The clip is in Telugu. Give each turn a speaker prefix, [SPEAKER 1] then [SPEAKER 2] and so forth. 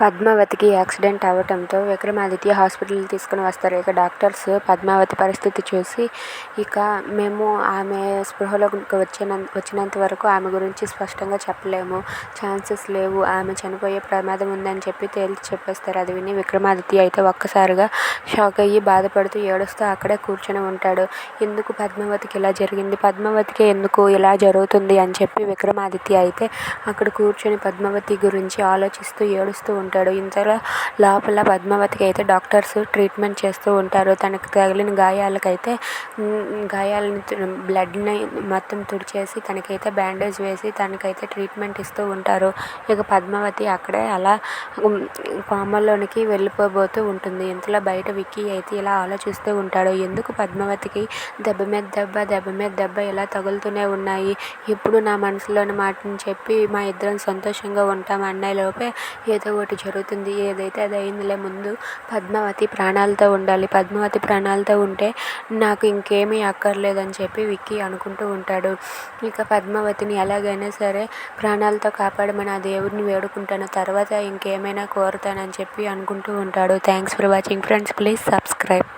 [SPEAKER 1] పద్మావతికి యాక్సిడెంట్ అవ్వటంతో విక్రమాదిత్య హాస్పిటల్కి తీసుకుని వస్తారు. ఇక డాక్టర్స్ పద్మావతి పరిస్థితి చూసి ఇక మేము ఆమె స్పృహలోకి వచ్చిన వచ్చినంత వరకు ఆమె గురించి స్పష్టంగా చెప్పలేము. ఛాన్సెస్ లేవు. ఆమె చనిపోయే ప్రమాదం ఉందని చెప్పి తేల్చి చెప్పేస్తారు. అది విని విక్రమాదిత్య అయితే ఒక్కసారిగా షాక్ అయ్యి బాధపడుతూ ఏడుస్తూ అక్కడే కూర్చొని ఉంటాడు. ఎందుకు పద్మావతికి ఇలా జరిగింది? పద్మావతికి ఎందుకు ఇలా జరుగుతుంది అని చెప్పి విక్రమాదిత్య అయితే అక్కడ కూర్చొని పద్మావతి గురించి ఆలోచిస్తూ ఏడుస్తూ ఉంటాడు. ఉంటాడు. ఇంతలో లోపల పద్మావతికి అయితే డాక్టర్స్ ట్రీట్మెంట్ చేస్తూ ఉంటారు. తనకు తగిలిన గాయాలకైతే గాయాలని బ్లడ్ని మొత్తం తుడిచేసి తనకైతే బ్యాండేజ్ వేసి తనకైతే ట్రీట్మెంట్ ఇస్తూ ఉంటారు. ఇక పద్మావతి అక్కడే అలా కోమలోనికి వెళ్ళిపోబోతూ ఉంటుంది. ఇంతలో బయట విక్కీ అయితే ఇలా ఆలోచిస్తూ ఉంటాడు. ఎందుకు పద్మావతికి దెబ్బ మీద దెబ్బ దెబ్బ మీద దెబ్బ ఇలా తగులుతూనే ఉన్నాయి? ఇప్పుడు నా మనసులోని మాటని చెప్పి మా ఇద్దరం సంతోషంగా ఉంటాం అన్నయ్యలోపే లోపే ఏదో ఒకటి జరుగుతుంది. ఏదైతే అది అయిందిలే ముందు పద్మావతి ప్రాణాలతో ఉండాలి. పద్మావతి ప్రాణాలతో ఉంటే నాకు ఇంకేమీ అక్కర్లేదని చెప్పి విక్కీ అనుకుంటూ ఉంటాడు. ఇక పద్మావతిని ఎలాగైనా సరే ప్రాణాలతో కాపాడమని ఆ దేవుడిని వేడుకుంటాను. తర్వాత ఇంకేమైనా కోరుతానని చెప్పి అనుకుంటూ ఉంటాడు. Thanks for watching friends please subscribe